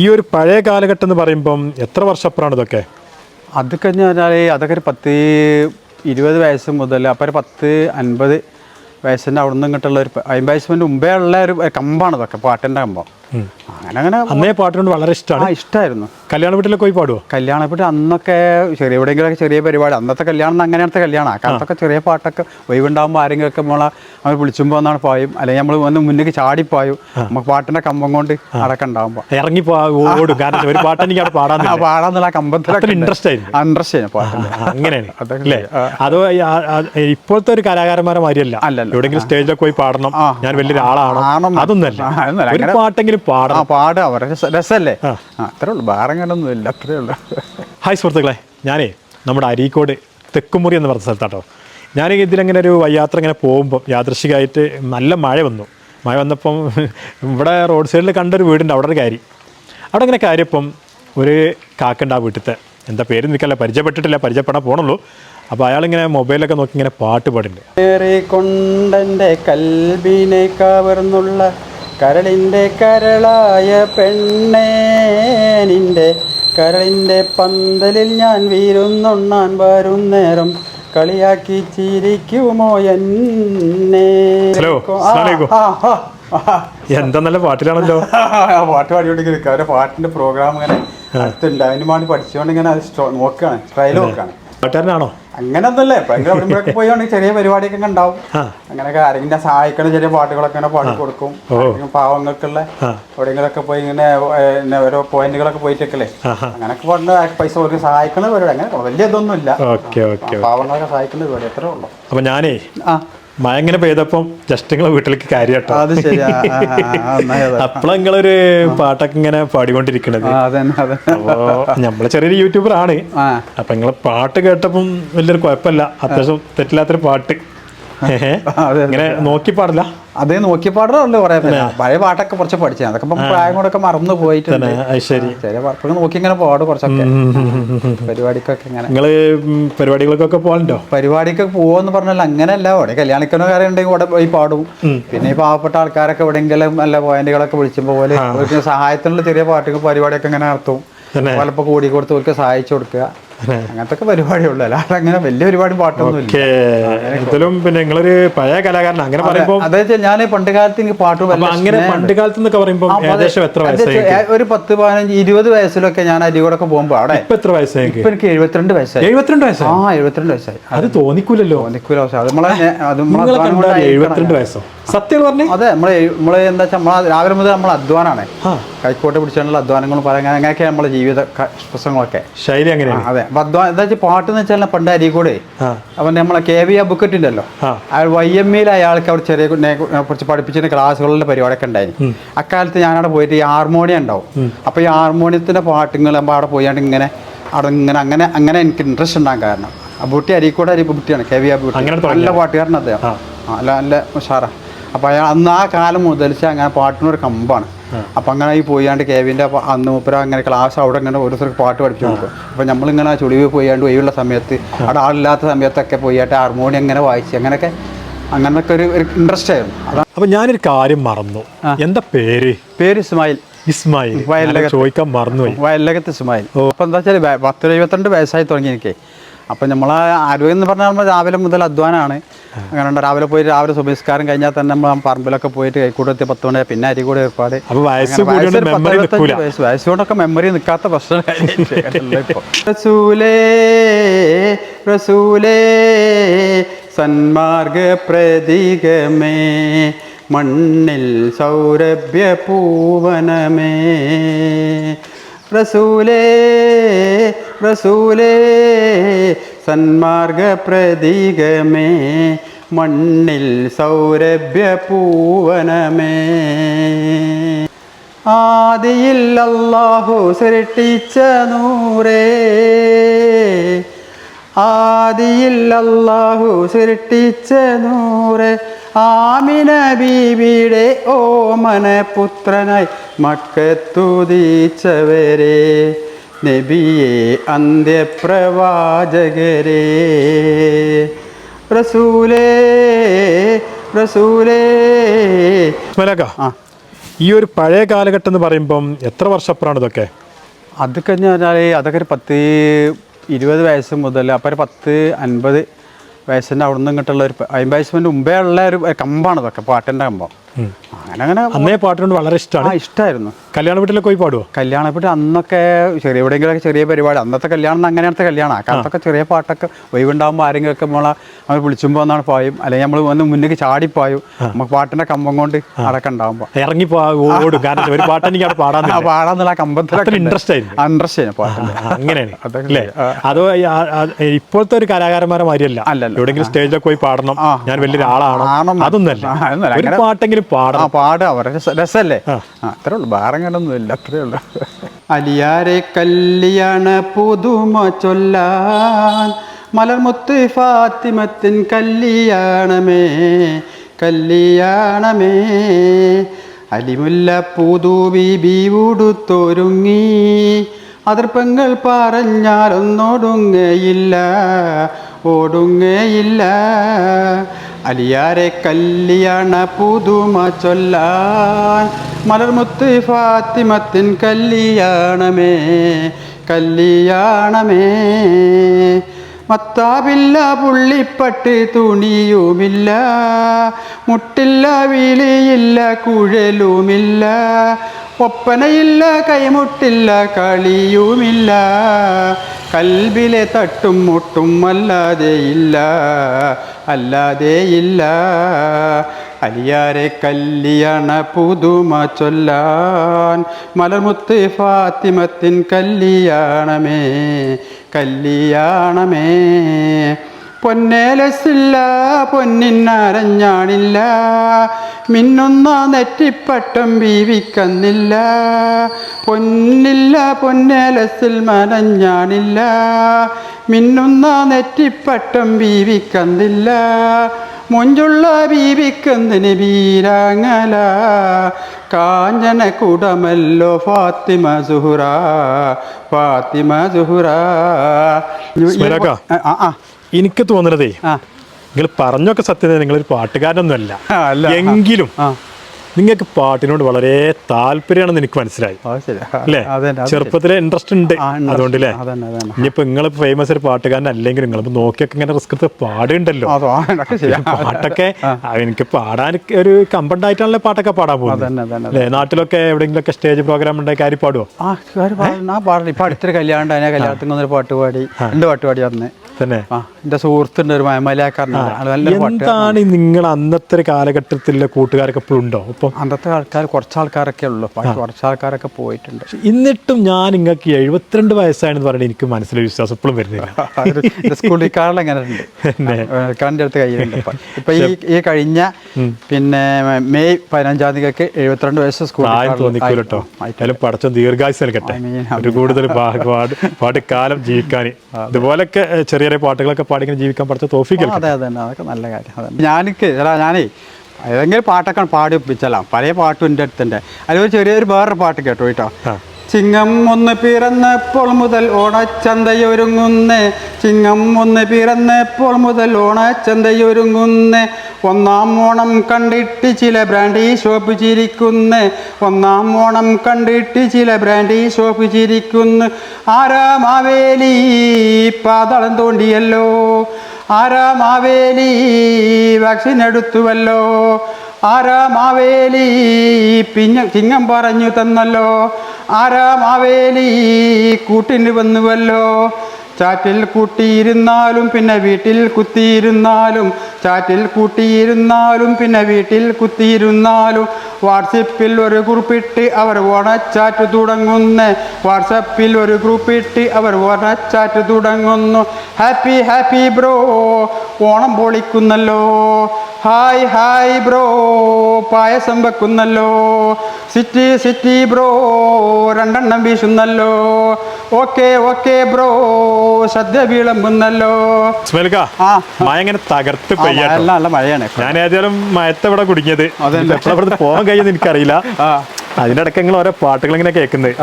ഈ ഒരു പഴയ കാലഘട്ടം എന്ന് പറയുമ്പം എത്ര വർഷപ്പുറമാണ് ഇതൊക്കെ? അതൊക്കെ പറഞ്ഞാൽ അതൊക്കെ ഒരു പത്ത് ഇരുപത് വയസ്സ് മുതൽ അപ്പോൾ ഒരു പത്ത് അൻപത് വയസ്സിന്റെ അവിടെ നിന്ന് ഇങ്ങോട്ടുള്ള ഒരു അമ്പത് വയസ്സിന് മുമ്പേ ഉള്ള ഒരു കമ്പാണ് ഇതൊക്കെ പാട്ടിന്റെ കമ്പം. അങ്ങനെ അങ്ങനെ അന്നേ പാട്ടിനോട് വളരെ ഇഷ്ടമാണ് ഇഷ്ടമായിരുന്നു കല്യാണ വീട്ടിലൊക്കെ പോയി പാടുവോ? കല്യാണ വീട്ടിൽ അന്നൊക്കെ ചെറിയ എവിടെയെങ്കിലൊക്കെ ചെറിയ പരിപാടി അന്നത്തെ കല്യാണം അങ്ങനത്തെ കല്യാണം. ആ. കാലത്തൊക്കെ ചെറിയ പാട്ടൊക്കെ ഒഴിവുണ്ടാകുമ്പോൾ ആരെങ്കിലുമൊക്കെ നമ്മളെ അവർ വിളിച്ചുമ്പോൾ എന്നാണ് പായും. അല്ലെങ്കിൽ നമ്മൾ വന്ന് മുന്നേക്ക് ചാടിപ്പായും. നമുക്ക് പാട്ടിന്റെ കമ്പം കൊണ്ട് അടക്കം ഉണ്ടാകുമ്പോൾ ഇറങ്ങി ഓടും. കാരണം ഒരു പാട്ട് എനിക്ക് അവിടെ പാടാൻ പാടാന്നുള്ള കമ്പത്തിൽ ഇൻട്രസ്റ്റ് ആയിരുന്നു. ഇൻട്രസ്റ്റ് ആയിരുന്നു അങ്ങനെയാണ്. അല്ലേ? അതോ ഇപ്പോഴത്തെ ഒരു കലാകാരന്മാരെ മാതിരിയല്ല. അല്ലല്ല. എവിടെയെങ്കിലും സ്റ്റേജിലൊക്കെ പോയി പാടണം. ഞാൻ വലിയൊരാളാണോ. ആണെന്ന്. അതൊന്നല്ല. ഒരു പാട്ടെങ്കിലും പാടണം. പാടുക. രസല്ലേ രസമല്ലേ? അത്രേ ഉള്ളൂ. വേറെ അങ്ങനൊന്നും ഇല്ല. അത്രേ ഉള്ളൂ. ഹായ് സുഹൃത്തുക്കളെ. ഞാനേ നമ്മുടെ അരീക്കോട് തെക്കുമുറി എന്ന് പറഞ്ഞ സ്ഥലത്താട്ടോ. ഞാൻ ഇതിലങ്ങനെ ഒരു യാത്ര ഇങ്ങനെ പോകുമ്പോൾ യാദൃശികമായിട്ട് നല്ല മഴ വന്നു. മഴ വന്നപ്പം ഇവിടെ റോഡ് സൈഡിൽ കണ്ടൊരു വീടുണ്ട്. അവിടെ ഒരു കാരി. അവിടെ ഇങ്ങനെ കാര്യപ്പം ഒരു കാക്കുണ്ട് ആ വീട്ടിലത്തെ. എന്താ പേര് നിൽക്കല്ല പരിചയപ്പെട്ടിട്ടില്ല. പരിചയപ്പെടാൻ പോകണുള്ളൂ അപ്പോൾ അയാളിങ്ങനെ മൊബൈലൊക്കെ നോക്കി ഇങ്ങനെ പാട്ട് പാടുന്നുണ്ട് കൽബിനെ കവർന്നുള്ള കരളിന്റെ കരളായ പെണ്ണേ നിന്റെ കരളിന്റെ പന്തലിൽ ഞാൻ വീരുന്നുണ്ണാൻ വരും നേരം കളിയാക്കി ചിരിക്കുമോ എന്നെ? ഹലോ. എന്താ നല്ല പാട്ടിലാണല്ലോ? പാട്ട് പാടിക്കൊണ്ടിരിക്കുക അവരുടെ പാട്ടിന്റെ പ്രോഗ്രാം ഇങ്ങനെ അടുത്തുണ്ട്. അതിന് വേണ്ടി പഠിച്ചുകൊണ്ട് ഇങ്ങനെ അത് നോക്കുകയാണ് ട്രയൽ നോക്കുകയാണ് പാട്ടുകാരനാണോ അങ്ങനൊന്നല്ലേ ഭയങ്കര എവിടെയൊക്കെ പോയാണ് ചെറിയ പരിപാടിയൊക്കെ ഉണ്ടാവും. അങ്ങനെയൊക്കെ ആരെങ്കിലും സഹായിക്കണ ചെറിയ പാട്ടുകളൊക്കെ ഇങ്ങനെ പാടി കൊടുക്കും. പാവങ്ങൾക്കുള്ള. എവിടെയെങ്കിലൊക്കെ പോയി ഇങ്ങനെ ഓരോ പോയിന്റുകളൊക്കെ പോയിട്ടൊക്കെ. അങ്ങനെയൊക്കെ പാടുന്ന പൈസ ഒരു സഹായിക്കുന്ന പരിപാടി. അങ്ങനെ വലിയ ഇതൊന്നും ഇല്ല പാവങ്ങളൊക്കെ സഹായിക്കുന്ന പരിപാടി. അത്രേ ഉള്ളൂ. അപ്പൊ ഞാനേ ആ. മഴ ഇങ്ങനെ പെയ്തപ്പം ജസ്റ്റ് നിങ്ങളെ വീട്ടിലേക്ക് കാര്യട്ടോ അത് ശരിയാ. അപ്പളാ നിങ്ങളൊരു പാട്ടൊക്കെ ഇങ്ങനെ പാടിക്കൊണ്ടിരിക്കണത്. നമ്മൾ ചെറിയൊരു യൂട്യൂബർ ആണ്. അപ്പൊ നിങ്ങളെ പാട്ട് കേട്ടപ്പം വലിയൊരു കുഴപ്പമില്ല. അത്യാവശ്യം തെറ്റില്ലാത്തൊരു പാട്ട്. ഇങ്ങനെ നോക്കി പാടില്ല. അതേ നോക്കി പാടുന്നല്ലോ കുറെ പഴയ പാട്ടൊക്കെ കുറച്ച് പഠിച്ചു അതൊക്കെ ഇപ്പം പ്രായം കൂടെ മറന്നു പോയിട്ടുണ്ട്. ചെറിയ പാട്ടുകൾ നോക്കി ഇങ്ങനെ പാടും കുറച്ചൊക്കെ. പരിപാടിക്കൊക്കെ ഇങ്ങനെ. നിങ്ങൾ പരിപാടികൾക്കൊക്കെ പോകണ്ടോ പരിപാടിക്ക് പോവെന്ന് പറഞ്ഞാൽ അങ്ങനെയല്ല. അവിടെ കല്യാണിക്കണ കാര്യം ഉണ്ടെങ്കിൽ അവിടെ പോയി പാടും. പിന്നെ ഈ പാവപ്പെട്ട ആൾക്കാരൊക്കെ എവിടെയെങ്കിലും നല്ല പോയിന്റുകളൊക്കെ വിളിച്ചുമ്പോൾ പോലെ സഹായത്തിനുള്ള ചെറിയ പാട്ടുകൾ പരിപാടിയൊക്കെ ഇങ്ങനെ നടത്തും. ചിലപ്പോൾ കൂടി കൊടുത്ത് അവർക്ക് സഹായിച്ചു കൊടുക്കുക. അങ്ങനത്തെ പരിപാടി പരിപാടിയുള്ളൂ അല്ലാതെ അങ്ങനെ വലിയ ഒരുപാട് ഇതിലും പിന്നെ നിങ്ങളൊരു പഴയ കലാകാരൻ അങ്ങനെ പറയുമ്പോൾ അതായത് ഞാൻ പണ്ട് കാലത്ത് എനിക്ക് പാട്ട് അങ്ങനെ പണ്ട് കാലത്ത് എന്നൊക്കെ പറയുമ്പോ ഏകദേശം എത്ര വയസ്സായി ഒരു പത്ത് പതിനഞ്ച് ഇരുപത് വയസ്സിലൊക്കെ ഞാൻ അരികൂടൊക്കെ പോകുമ്പോ അവിടെ ഇപ്പൊ എത്ര വയസ്സായി ഇപ്പൊ എനിക്ക് എഴുപത്തിരണ്ട് വയസ്സായി. എഴുപത്തിരണ്ട് വയസ്സായി? ആ എഴുപത്തിരണ്ട് വയസ്സായി. അത് തോന്നിക്കൂലല്ലോ. തോന്നിക്കൂല പക്ഷെ അത് നമ്മളെ അത് നമ്മളെ. എഴുപത്തിരണ്ട് വയസ്സോ? സത്യം പറഞ്ഞു? അതെ നമ്മളെ നമ്മൾ എന്താ വെച്ചാൽ നമ്മളെ രാവിലെ മുതൽ നമ്മളെ അധ്വാനാണ്. കൈക്കോട്ടെ പിടിച്ചുള്ള അധ്വാനങ്ങളും പറയാൻ അങ്ങനെയൊക്കെ നമ്മളെ ജീവിത പ്രസംഗങ്ങളൊക്കെ പ്രശ്നങ്ങളൊക്കെ. ശൈലി ആ, അങ്ങനെയാണ് അതെ. അപ്പൊ അധ്വാനം എന്താ വെച്ചാൽ പാട്ട് എന്ന് വെച്ചാൽ പണ്ട് അരീക്കോട്. ആ അവൻ നമ്മളെ കെ വി അബുക്കറ്റ് ഉണ്ടല്ലോ. ആ അയാൾ വൈ എം ഇയിൽ അയാൾക്ക് അവിടെ ചെറിയ കുറച്ച് പഠിപ്പിച്ചിട്ട് ക്ലാസ്സുകളിലെ പരിപാടിയൊക്കെ ഉണ്ടായിരുന്നു. അക്കാലത്ത് ഞാനവിടെ പോയിട്ട് ഈ ഹാർമോണിയം ഉണ്ടാവും. അപ്പൊ ഈ ഹാർമോണിയത്തിന്റെ പാട്ടുകൾ നമ്മൾ അവിടെ പോയാണ്ട് ഇങ്ങനെ അവിടെ ഇങ്ങനെ അങ്ങനെ അങ്ങനെ എനിക്ക് ഇൻട്രസ്റ്റ് ഉണ്ടാകാൻ കാരണം. അബൂട്ടി അരീക്കോട് അരിബുട്ടിയാണ് കെ വി ആ ബുട്ടി നല്ല? പാട്ടുകാരൻ അദ്ദേഹം. ആ. ആ, നല്ല നല്ല ഉഷാറാ. അപ്പൊ അയാൾ അന്ന് ആ കാലം മുതൽ അങ്ങനെ പാട്ടിനൊരു കമ്പാണ്. അപ്പൊ അങ്ങനെ ഈ പോയാണ്ട് കെവിന്റെ അപ്പൊ അന്ന് മൂപ്പര അങ്ങനെ ക്ലാസ് അവിടെ ഇങ്ങനെ ഓരോരുത്തർക്ക് പാട്ട് പഠിച്ചു കൊടുക്കും അപ്പൊ നമ്മളിങ്ങനെ ചുളിവ് പോയാണ്ട് ഒഴിവുള്ള സമയത്ത് അവിടെ ആളില്ലാത്ത സമയത്തൊക്കെ പോയിട്ട് ഹാർമോണിയം അങ്ങനെ വായിച്ച് അങ്ങനെയൊക്കെ അങ്ങനൊക്കെ ഒരു ഇൻട്രസ്റ്റ് ആയിരുന്നു. അതാണ് അപ്പൊ ഞാനൊരു കാര്യം മറന്നു. എന്താ പേര്? പേര് ഇസ്മായിൽ. ഇസ്മായിൽ. ചോദിക്കാൻ മറന്നു വയലകത്ത് ഇസ്മായിൽ. അപ്പൊ എന്താ വെച്ചാൽ പത്ത് എഴുപത്തിരണ്ട് വയസ്സായി തുടങ്ങി എനിക്ക്. അപ്പൊ നമ്മളെ ആരോഗ്യം എന്ന് പറഞ്ഞാൽ നമ്മൾ രാവിലെ മുതൽ അധ്വാനമാണ് അങ്ങനെ രാവിലെ പോയി രാവിലെ സുബഹിസ്കാരം കഴിഞ്ഞാൽ തന്നെ നമ്മൾ പറമ്പിലൊക്കെ പോയിട്ട് കൈക്കൂടത്തി പത്ത് മണി പിന്നെ അരികൂടെ ഏർപ്പാട് ഒരുപാട്. വയസ്സ് അങ്ങനെ മെമ്മറി പത്തെഴുപത്തഞ്ച് നിൽക്കൂല വയസ്സ് വയസ്സ്. കൊണ്ടൊക്കെ മെമ്മറി നിൽക്കാത്ത പ്രശ്നം റസൂലേ റസൂലേ സന്മാർഗ പ്രതീകമേ മണ്ണിൽ സൗരഭ്യ പൂവനമേ. റസൂലേ റസൂലേ സന്മാർഗ പ്രതീകമേ മണ്ണിൽ സൗരഭ്യ പൂവനമേ. ആദിയിൽ അല്ലാഹു സൃഷ്ടിച്ച നൂറേ ആദിയിൽ അല്ലാഹു സൃഷ്ടിച്ച നൂറ്. ആമിന ബീവിയുടെ ഓമന പുത്രനായി മക്കത്തുതീച്ചവരെ നബിയെ അന്ത്യപ്രവാചകരെ റസൂലേ റസൂലേ. മലക ആ. ഈ ഒരു പഴയ കാലഘട്ടം എന്ന് പറയുമ്പം എത്ര വർഷപ്പുറമാണ് ഇതൊക്കെ? അതൊക്കെ എന്ന് പറഞ്ഞാൽ അതൊക്കെ ഒരു പത്ത് ഇരുപത് വയസ്സ് മുതൽ അപ്പോൾ ഒരു പത്ത് അൻപത് വയസ്സിന്റെ അവിടെ നിന്ന് ഇങ്ങോട്ടുള്ള ഒരു അമ്പത് വയസ്സിന് മുമ്പേ ഉള്ള ഒരു കമ്പാണ് ഇതൊക്കെ പാട്ടിന്റെ കമ്പം. അങ്ങനെ അങ്ങനെ അന്നേ പാട്ടിനോട് വളരെ ഇഷ്ടമാണ്. ഇഷ്ടമായിരുന്നു കല്യാണ വീട്ടിലൊക്കെ പോയി പാടുവോ? കല്യാണ വീട്ടിൽ അന്നൊക്കെ ചെറിയ എവിടെയെങ്കിലൊക്കെ ചെറിയ പരിപാടി. അന്നത്തെ കല്യാണം അങ്ങനത്തെ കല്യാണം. ആ കാലത്തൊക്കെ ചെറിയ പാട്ടൊക്കെ ഒഴിവുണ്ടാകുമ്പോൾ ആരെങ്കിലൊക്കെ നമ്മളെ നമ്മൾ വിളിച്ചുമ്പോൾ എന്നാണ് പായും. അല്ലെങ്കിൽ നമ്മൾ വന്ന് മുന്നിലേക്ക് ചാടിപ്പായും. നമുക്ക് പാട്ടിന്റെ കമ്പം കൊണ്ട് അടക്കം ഉണ്ടാകുമ്പോൾ ഇറങ്ങി പോ ഓടും. കാരണം ഒരു പാട്ട് എനിക്ക് അവിടെ പാടാൻ പാടാന്നുള്ള കമ്പത്തിലൊക്കെ ഇൻട്രസ്റ്റ് ആയിരുന്നു. ഇൻട്രസ്റ്റ് ചെയ്യുന്നു പാട്ടിന്റെ അങ്ങനെയാണ്. അല്ലേ? അതോ ഇപ്പോഴത്തെ ഒരു കലാകാരന്മാരെ മാതിരിയല്ല. അല്ലല്ലോ. എവിടെയെങ്കിലും സ്റ്റേജിലൊക്കെ പോയി പാടണം. ഞാൻ വലിയൊരാളാണോ ആണെന്ന്. അതൊന്നല്ല ഒരു പാട്ടെങ്കിലും ആ പാടാ. രസ- രസല്ലേ? അത്രേ ഉള്ളൂ. ഭാരങ്ങളൊന്നും ഇല്ല അത്രേ ഉള്ളൂ. അലിയാരെ കല്യാണ പുതുമ ചൊല്ലാൻ മലർമുത്ത് ഫാത്തിമത്തിൻ കല്യാണമേ കല്യാണമേ. അലിമുല്ല പുതുബി ബീവുടുത്തൊരുങ്ങി അതിർപ്പങ്ങൾ പറഞ്ഞാലൊന്നൊടുങ്ങയില്ല ഓടുങ്ങയില്ല. അലിയാരെ കല്യാണ പുതുമ ചൊല്ലാൻ മലർമുത്ത് ഫാത്തിമത്തിൻ കല്യാണമേ കല്യാണമേ. മത്താവില്ല പുള്ളിപ്പട്ട് തുണിയുമില്ല മുട്ടില്ല വിളിയില്ല കുഴലുമില്ല ഒപ്പനയില്ല കൈമുട്ടില്ല കളിയുമില്ല കൽബിലെ തട്ടും മുട്ടും അല്ലാതെയില്ല. അല്ലാതെയില്ല. അലിയാരെ കല്യാണ പുതുമ ചൊല്ലാൻ. മലർമുത്ത് ഫാത്തിമത്തിൻ കല്യാണമേ കല്യാണമേ പൊന്നേലസില്ല പൊന്നിന്നരഞ്ഞാണില്ല. മിന്നുന്ന നെറ്റിപ്പട്ടം ബീവിക്കന്നില്ല പൊന്നില്ല പൊന്നേലസിൽ മനഞ്ഞാണില്ല. മിന്നുന്ന നെറ്റിപ്പട്ടം ബീവിക്കന്നില്ല മുഞ്ചുള്ള ബീവിക്കന്തിന് വീരാങ്ങല. കാഞ്ചന കുടമല്ലോ ഫാത്തിമ സുഹുറ ഫാത്തിമ സുഹുറ. ആ. എനിക്ക് തോന്നുന്നതേ ആ. നിങ്ങൾ പറഞ്ഞൊക്കെ സത്യം നിങ്ങളൊരു പാട്ടുകാരനൊന്നുമല്ല. അല്ല. എങ്കിലും നിങ്ങൾക്ക് പാട്ടിനോട് വളരെ താല്പര്യമാണെന്ന് എനിക്ക് മനസ്സിലായി. അല്ലേ? ചെറുപ്പത്തിലെ ഇൻട്രസ്റ്റ് ഉണ്ട്. അതുകൊണ്ട് അതന്നെ ഇനിയിപ്പോ നിങ്ങൾ ഫേമസ് ഒരു പാട്ടുകാരൻ അല്ലെങ്കിൽ നിങ്ങൾ നോക്കിയൊക്കെ ഇങ്ങനെ റിസ്ക് എടുത്ത് പാടുണ്ടല്ലോ പാട്ടൊക്കെ എനിക്ക് പാടാൻ ഒരു കമ്പണ്ടായിട്ടാണല്ലോ പാട്ടൊക്കെ പാടാൻ പോകുന്നത്. അല്ലേ? നാട്ടിലൊക്കെ എവിടെയെങ്കിലും ഒക്കെ സ്റ്റേജ് പ്രോഗ്രാം ഉണ്ടായി കാര്യം പാടുവോ? പാടില്ല ഇപ്പൊ അടുത്തൊരു കല്യാണം കല്യാണത്തിന് പാട്ട് പാടി. രണ്ട് പാട്ട് പാടി വന്ന്. തന്നെ. ആ എന്റെ സുഹൃത്തുണ്ട് ഒരു നല്ലൊരു എന്താണ് നിങ്ങൾ അന്നത്തെ ഒരു കാലഘട്ടത്തിലെ കൂട്ടുകാരൊക്കെ ഇപ്പോഴും ഉണ്ടോ? ഇപ്പം അന്നത്തെ ആൾക്കാർ കുറച്ച് ആൾക്കാരൊക്കെ ഉള്ളു കുറച്ച് ആൾക്കാരൊക്കെ പോയിട്ടുണ്ട്. എന്നിട്ടും ഞാൻ നിങ്ങൾക്ക് എഴുപത്തിരണ്ട് വയസ്സായെന്ന് പറഞ്ഞാൽ എനിക്ക് മനസ്സിലൊരു വിശ്വാസം ഇപ്പോഴും വരുന്നില്ല. സ്കൂളിൽ കാണാൻ എങ്ങനെ ഉണ്ട്? കാറിന്റെ അടുത്ത് കയ്യിലുണ്ട് ഇപ്പൊ. ഈ ഈ കഴിഞ്ഞ പിന്നെ മെയ് പതിനഞ്ചാം തീയതിക്ക് എഴുപത്തിരണ്ട് വയസ്സ് സ്കൂൾ തോന്നിക്കൂലോ ആയിട്ട്. അതിലും ദീർഘായുസ് നൽകട്ടെ. ഒരു കൂടുതൽ പാട് പാട് കാലം ജീവിക്കാൻ. ഇതുപോലൊക്കെ ചെറിയ ചെറിയ പാട്ടുകളൊക്കെ പാടി ഇങ്ങനെ ജീവിക്കാൻ പഠിച്ച തോഫിക്കൽ അതെ അതെ അതൊക്കെ നല്ല കാര്യം. അതെ ഞാനിക്ക് ഞാനേ ഏതെങ്കിലും പാട്ടൊക്കെ പാടി ഒപ്പിച്ചലാം? പല പാട്ടും എന്റെ അടുത്തുണ്ട്. അതിലൊരു ചെറിയൊരു വേറൊരു പാട്ട് കേട്ടോ കേട്ടോ. ചിങ്ങം ഒന്ന് പിറന്നപ്പോൾ മുതൽ ഓണച്ചന്തയൊരുങ്ങുന്നേ. ചിങ്ങം ഒന്ന് പിറന്നപ്പോൾ മുതൽ ഓണച്ചന്തയൊരുങ്ങുന്നേ. ഒന്നാം ഓണം കണ്ടിട്ട് ചില ബ്രാൻഡി ഷോപ്പ് ചിരിക്കുന്നേ. ഒന്നാം ഓണം കണ്ടിട്ട് ചില ബ്രാൻഡി ഷോപ്പ് ചിരിക്കുന്നു. ആരാമാവേലി പാതളം തോണ്ടിയല്ലോ? ആരാമാവേലി വാക്സിൻ എടുത്തുവല്ലോ ആരാ മാവേലി? പിഞ്ഞ ചിങ്ങം പറഞ്ഞു തന്നല്ലോ. ആരാമാവേലി കൂട്ടിന് വന്നുവല്ലോ. ചാറ്റിൽ കൂട്ടിയിരുന്നാലും പിന്നെ വീട്ടിൽ കുത്തിയിരുന്നാലും. ചാറ്റിൽ കൂട്ടിയിരുന്നാലും പിന്നെ വീട്ടിൽ കുത്തിയിരുന്നാലും. വാട്സപ്പിൽ ഒരു ഗ്രൂപ്പിട്ട് അവർ ഓണച്ചാറ്റ് തുടങ്ങുന്ന. വാട്സപ്പിൽ ഒരു ഗ്രൂപ്പിട്ട് അവർ ഓണച്ചാറ്റ് തുടങ്ങുന്നു. Happy happy bro. Onam പൊളിക്കുന്നല്ലോ. Hi hi bro. പായസം വെക്കുന്നല്ലോ. City city bro. രണ്ടെണ്ണം വീശുന്നല്ലോ. Okay okay bro. സദ്യ വിളമ്പുന്നല്ലോ. സ്മെൽക്ക ആ. മഴ ഇങ്ങനെ തകർത്ത് നല്ല മഴയാണ് ഞാൻ ഏതായാലും മയത്തെ ഇവിടെ കുടുങ്ങിയത്. എപ്പോഴത്തെ പോകാൻ കഴിയുമെന്ന് എനിക്കറിയില്ല. അതിനിടയ്ക്ക് നിങ്ങൾ ഓരോ പാട്ടുകൾ ഇങ്ങനെ കേൾക്കുന്നത്.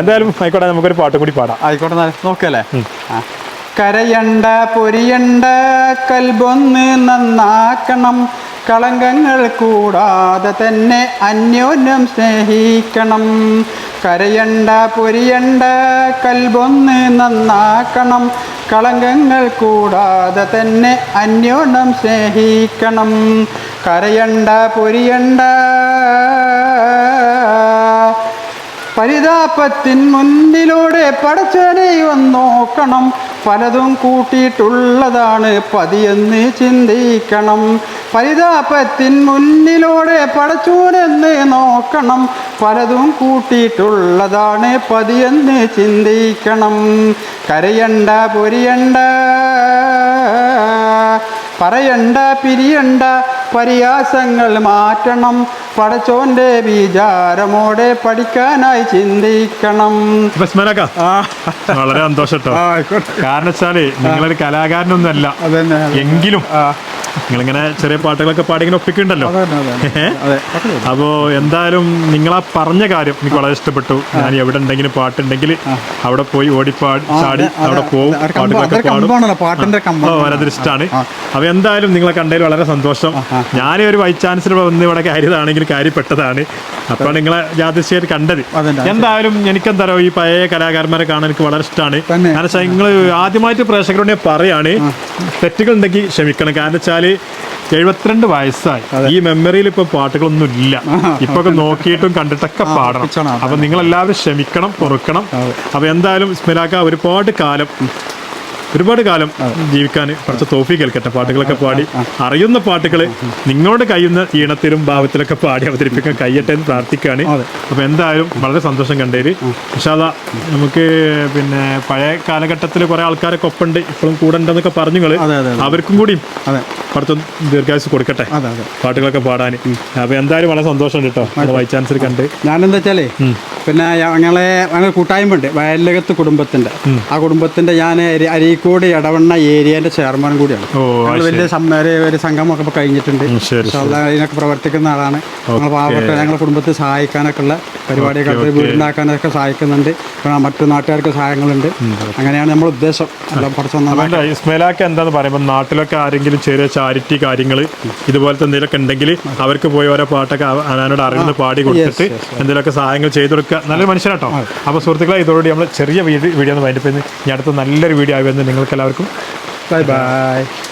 എന്തായാലും ആയിക്കോട്ടെ നമുക്കൊരു പാട്ട് കൂടി പാടാം. ആയിക്കോട്ടെ നോക്കല്ലേ. കരയണ്ട പൊരിയണ്ട കൽബൊന്ന് നന്നാക്കണം. കളങ്കങ്ങൾ കൂടാതെ തന്നെ അന്യോന്യം സ്നേഹിക്കണം. കരയണ്ട പൊരിയണ്ട കൽബൊന്ന് നന്നാക്കണം. കളങ്കങ്ങൾ കൂടാതെ തന്നെ അന്യോന്യം സ്നേഹിക്കണം. കരയണ്ട പൊരിയണ്ട. പരിതാപത്തിൻ മുന്നിലൂടെ പടച്ചനെ നോക്കണം. പലതും കൂട്ടിയിട്ടുള്ളതാണ് പതിയെന്ന് ചിന്തിക്കണം. പരിതാപത്തിൻ മുന്നിലൂടെ പടച്ചൂരെന്ന് നോക്കണം. പലതും കൂട്ടിയിട്ടുള്ളതാണ് പതിയെന്ന് ചിന്തിക്കണം. കരയണ്ട പൊരിയണ്ട പറയണ്ട പിരിയണ്ട പരിയാസങ്ങൾ മാറ്റണം. പടച്ചോന്റെ വിചാരമോടെ പഠിക്കാനായി ചിന്തിക്കണം. വളരെ സന്തോഷം കാരണം വെച്ചാൽ നിങ്ങളൊരു കലാകാരനൊന്നല്ല എങ്കിലും നിങ്ങളിങ്ങനെ ചെറിയ പാട്ടുകളൊക്കെ പാടി ഇങ്ങനെ ഒപ്പിക്കുന്നുണ്ടല്ലോ? അപ്പോ എന്തായാലും നിങ്ങൾ ആ പറഞ്ഞ കാര്യം എനിക്ക് വളരെ ഇഷ്ടപ്പെട്ടു. ഞാൻ എവിടെ ഉണ്ടെങ്കിലും പാട്ടുണ്ടെങ്കിൽ അവിടെ പോയി ഓടിപ്പാടി ചാടി അവിടെ പോവും. പാട്ടുകളൊക്കെ പാടും. വളരെ ഇഷ്ടമാണ് അപ്പൊ എന്തായാലും നിങ്ങളെ കണ്ടതിൽ വളരെ സന്തോഷം. ഞാൻ ഒരു വൈ ചാൻസിൽ വന്ന് ഇവിടെ കാര്യതാണെങ്കിൽ കാര്യപ്പെട്ടതാണ്. അപ്പൊ നിങ്ങളെ ജാതിശ്ശേരി കണ്ടത്. എന്തായാലും എനിക്കെന്താ ഈ പഴയ കലാകാരന്മാരെ കാണാൻ എനിക്ക് വളരെ ഇഷ്ടമാണ്. കാരണം വെച്ചാൽ നിങ്ങൾ ആദ്യമായിട്ട് പ്രേക്ഷകരോട് പറയാണ് തെറ്റുകൾ ഉണ്ടെങ്കിൽ ക്ഷമിക്കണം. കാരണം വെച്ചാൽ എഴുപത്തിരണ്ട് വയസ്സായി. ഈ മെമ്മറിയിൽ ഇപ്പൊ പാട്ടുകളൊന്നും ഇല്ല ഇപ്പൊ നോക്കിയിട്ടും കണ്ടിട്ടൊക്കെ പാടണം. അപ്പൊ നിങ്ങൾ എല്ലാവരും ക്ഷമിക്കണം പൊറുക്കണം. അപ്പൊ എന്തായാലും സ്മിലാക്ക ഒരുപാട് കാലം ഒരുപാട് കാലം ജീവിക്കാൻ കുറച്ച് തോഫി കേൾക്കട്ടെ പാട്ടുകളൊക്കെ പാടി. അറിയുന്ന പാട്ടുകൾ നിങ്ങളുടെ കഴിയുന്ന ഈണത്തിലും ഭാവത്തിലൊക്കെ പാടി അവതരിപ്പിക്കാൻ കഴിയട്ടെ എന്ന് പ്രാർത്ഥിക്കുകയാണ്. അപ്പോൾ അപ്പൊ എന്തായാലും വളരെ സന്തോഷം കണ്ടേര് വിശാല നമുക്ക് പിന്നെ പഴയ കാലഘട്ടത്തിൽ കുറെ ആൾക്കാരൊക്കെ ഒപ്പുണ്ട് ഇപ്പോഴും കൂടെ ഉണ്ടെന്നൊക്കെ പറഞ്ഞു അതെ. അവർക്കും കൂടി അടുത്ത ദീർഘായുസ് കൊടുക്കട്ടെ പാട്ടുകളൊക്കെ പാടാൻ. അപ്പൊ എന്തായാലും വളരെ സന്തോഷമുണ്ട് കേട്ടോ ബൈ ചാൻസ് ചാൻസലർ കണ്ട്. ഞാനെന്താ വെച്ചാലേ പിന്നെ ഞങ്ങളെ ഞങ്ങൾ കൂട്ടായ്മ ഉണ്ട് വയലകത്ത് കുടുംബത്തിന്റെ ആ കുടുംബത്തിന്റെ ഞാൻ അരി- അരീക്കോട് എടവണ്ണ ഏരിയന്റെ ചെയർമാൻ കൂടിയാണ്. വലിയ ഒരു- സംഘമൊക്കെ ഇപ്പൊ കഴിഞ്ഞിട്ടുണ്ട്. അതിനൊക്കെ പ്രവർത്തിക്കുന്ന ആളാണ്. ഞങ്ങൾ പാവപ്പെട്ട ഞങ്ങളുടെ കുടുംബത്തെ സഹായിക്കാനൊക്കെ ഉള്ള പരിപാടിയൊക്കെ വീടുണ്ടാക്കാനൊക്കെ സഹായിക്കുന്നുണ്ട്. മറ്റു നാട്ടുകാർക്ക് സഹായങ്ങളുണ്ട്. അങ്ങനെയാണ് നമ്മൾ ഉദ്ദേശം. നന്നായി എന്താന്ന് പറയുമ്പോൾ നാട്ടിലൊക്കെ ആരെങ്കിലും ചെറിയ ചാരിറ്റി കാര്യങ്ങൾ ഇതുപോലത്തെ എന്തെങ്കിലുമൊക്കെ ഉണ്ടെങ്കിൽ അവർക്ക് പോയി ഓരോ പാട്ടൊക്കെ അവ- അവനോട് അറിയുന്ന പാടി കൊടുത്തിട്ട് എന്തെങ്കിലുമൊക്കെ സഹായങ്ങൾ ചെയ്തു കൊടുക്കുക. നല്ലൊരു മനുഷ്യനാട്ടോ. അപ്പോൾ സുഹൃത്തുക്കളെ ഇതോടുകൂടി നമ്മൾ ചെറിയ വീഡിയോ വീഡിയോ ഒന്ന് ചെയ്യുന്നു ഇനി അടുത്ത നല്ലൊരു വീഡിയോ ആയി വരുന്നത് നിങ്ങൾക്ക് എല്ലാവർക്കും ബൈ ബൈ